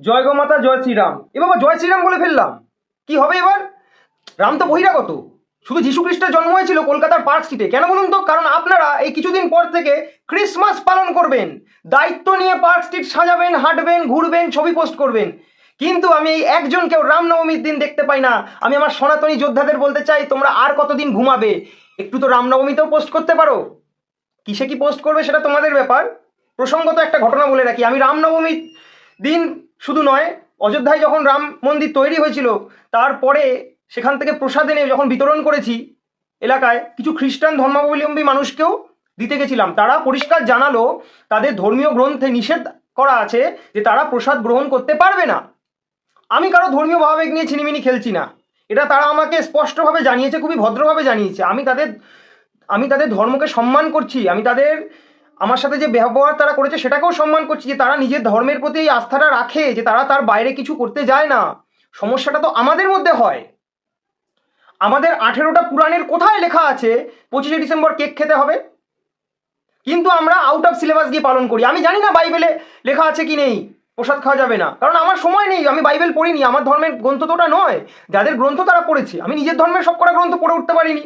জয় গো মাতা, জয় শ্রীরাম। এ বাবা জয় শ্রীরাম বলে ফেললাম। কি হবে এবার? রাম তো বহিরাগত। শুধু যীশু খ্রিস্টের জন্ম হয়েছিল কলকাতার পার্ক স্ট্রিটে। কেন বলুন তো? কারণ আপনারা এই কিছুদিন পর থেকে ক্রিসমাস পালন করবেন। দায়িত্ব নিয়ে পার্ক স্ট্রিট সাজাবেন, হাঁটবেন, ঘুরবেন, ছবি পোস্ট করবেন। কিন্তু আমি এই একজনকেও রামনবমীর দিন দেখতে পাই না। আমি আমার সনাতনী যোদ্ধাদের বলতে চাই, তোমরা আর কতদিন ঘুমাবে? একটু তো রামনবমীতেও পোস্ট করতে পারো। কিসে কি পোস্ট করবে সেটা তোমাদের ব্যাপার। প্রসঙ্গত একটা ঘটনা বলে রাখি। আমি রামনবমীর দিন শুধু নয়, অযোধ্যায় যখন রাম মন্দির তৈরি হয়েছিল, তারপরে সেখান থেকে প্রসাদ এনে যখন বিতরণ করেছি এলাকায়, কিছু খ্রিস্টান ধর্মাবলম্বী মানুষকেও দিতে গেছিলাম। তারা পরিষ্কার জানালো, তাদের ধর্মীয় গ্রন্থে নিষেধ করা আছে যে তারা প্রসাদ গ্রহণ করতে পারবে না। আমি কারও ধর্মীয় ভাবাবেগ নিয়ে ছিনিমিনি খেলছি না। এটা তারা আমাকে স্পষ্টভাবে জানিয়েছে, খুবই ভদ্রভাবে জানিয়েছে। আমি তাদের আমি তাদের ধর্মকে সম্মান করছি, আমি তাদের আমার সাথে যে ব্যবহার তারা করেছে সেটাকেও সম্মান করছি যে তারা নিজের ধর্মের প্রতি এই আস্থাটা রাখে যে তারা তার বাইরে কিছু করতে যায় না। সমস্যাটা তো আমাদের মধ্যে হয়। আমাদের আঠেরোটা পুরাণের কোথায় লেখা আছে? পঁচিশে ডিসেম্বর কেক খেতে হবে। কিন্তু আমরা আউট অফ সিলেবাস গিয়ে পালন করি। আমি জানি না বাইবেলে লেখা আছে কি নেই, প্রসাদ খাওয়া যাবে না। কারণ আমার সময় নেই, আমি বাইবেল পড়িনি, আমার ধর্মের গ্রন্থ তো ওটা নয়। যাদের গ্রন্থ তারা পড়েছে, আমি নিজের ধর্মের সব কটা গ্রন্থ পড়ে উঠতে পারিনি।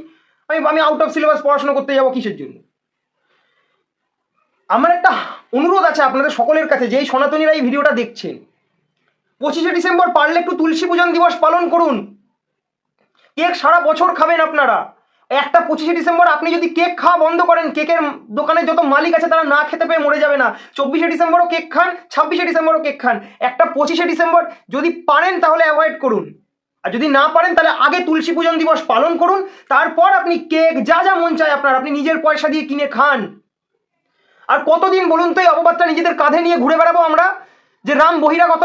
আমি আমি আউট অফ সিলেবাস পড়াশোনা করতে যাব কিসের জন্য? আমার একটা অনুরোধ আছে আপনাদের সকলের কাছে, যেই সনাতনীরা এই ভিডিওটা দেখছেন। পঁচিশে ডিসেম্বর পারলে একটু তুলসী পূজন দিবস পালন করুন। কেক সারা বছর খাবেন আপনারা। একটা পঁচিশে ডিসেম্বর আপনি যদি কেক খাওয়া বন্ধ করেন, কেকের দোকানে যত মালিক আছে তারা না খেতে পেয়ে মরে যাবে না। চব্বিশে ডিসেম্বরও কেক খান, ছাব্বিশে ডিসেম্বরও কেক খান। একটা পঁচিশে ডিসেম্বর যদি পারেন তাহলে অ্যাভয়েড করুন। আর যদি না পারেন তাহলে আগে তুলসী পূজন দিবস পালন করুন। তারপর আপনি কেক, যা যা মন চায় আপনার, আপনি নিজের পয়সা দিয়ে কিনে খান। আর কতদিন বলুন তো এই অপবাদটা নিজেদের কাঁধে নিয়ে ঘুরে বেড়াবো আমরা? যে রাম বহিরাগত?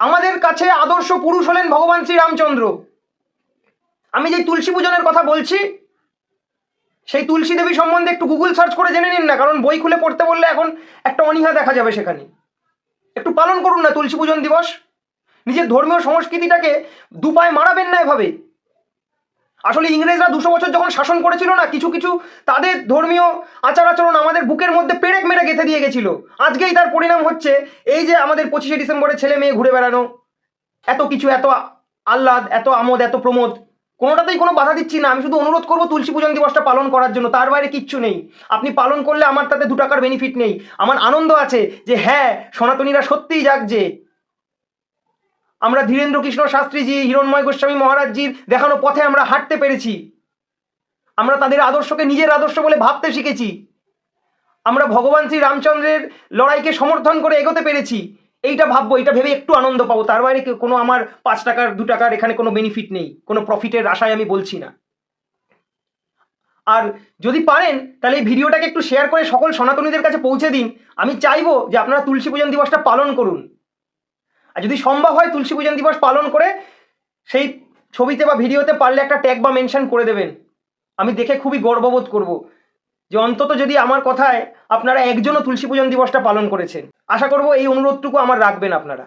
আমাদের কাছে আদর্শ পুরুষ হলেন ভগবান শ্রী রামচন্দ্র আমি যে তুলসী পূজনের কথা বলছি, সেই তুলসী দেবী সম্বন্ধে একটু গুগল সার্চ করে জেনে নিন না, কারণ বই খুলে পড়তে বললে এখন একটা অনীহা দেখা যাবে সেখানে। একটু পালন করুন না তুলসী পূজন দিবস। নিজের ধর্মীয় সংস্কৃতিটাকে দুপায়ে মারাবেন না এভাবে। আসলে ইংরেজরা দুশো বছর যখন শাসন করেছিল না, কিছু কিছু তাদের ধর্মীয় আচার আচরণ আমাদের বুকের মধ্যে পেরেক মেরে গেঁথে দিয়ে গেছিল। আজকেই তার পরিণাম হচ্ছে, এই যে আমাদের পঁচিশে ডিসেম্বরে ছেলে মেয়ে ঘুরে বেড়ানো, এত কিছু, এত আহ্লাদ, এত আমোদ, এত প্রমোদ, কোনোটাতেই কোনো বাধা দিচ্ছি না। আমি শুধু অনুরোধ করব তুলসী পূজন দিবসটা পালন করার জন্য, তার বাইরে কিচ্ছু নেই। আপনি পালন করলে আমার তাতে দু টাকার বেনিফিট নেই। আমার আনন্দ আছে যে হ্যাঁ সনাতনীরা সত্যিই জাগছে। আমরা ধীরেন্দ্র কৃষ্ণ শাস্ত্রীজি, হিরণময় গোস্বামী মহারাজজির দেখানো পথে আমরা হাঁটতে পেরেছি। আমরা তাদের আদর্শকে নিজের আদর্শ বলে ভাবতে শিখেছি। আমরা ভগবান শ্রী রামচন্দ্রের লড়াইকে সমর্থন করে এগোতে পেরেছি। এইটা ভাববো এটা ভেবে একটু আনন্দ পাবো। তার বাইরে কোনো আমার পাঁচ টাকার, দু টাকার এখানে কোনো বেনিফিট নেই। কোনো প্রফিটের আশায় আমি বলছি না। আর যদি পারেন, তাহলে এই ভিডিওটাকে একটু শেয়ার করে সকল সনাতনীদের কাছে পৌঁছে দিন। আমি চাইব যে আপনারা তুলসী পূজন দিবসটা পালন করুন। আর যদি সম্ভব হয় তুলসী পূজন দিবস পালন করে সেই ছবিতে বা ভিডিওতে পারলে একটা ট্যাগ বা মেনশন করে দেবেন। আমি দেখে খুবই গর্ববোধ করব। যে অন্তত যদি আমার কথায় আপনারা একজনও তুলসী পূজন দিবসটা পালন করেছেন, আশা করব এই অনুরোধটুকু আমার রাখবেন আপনারা।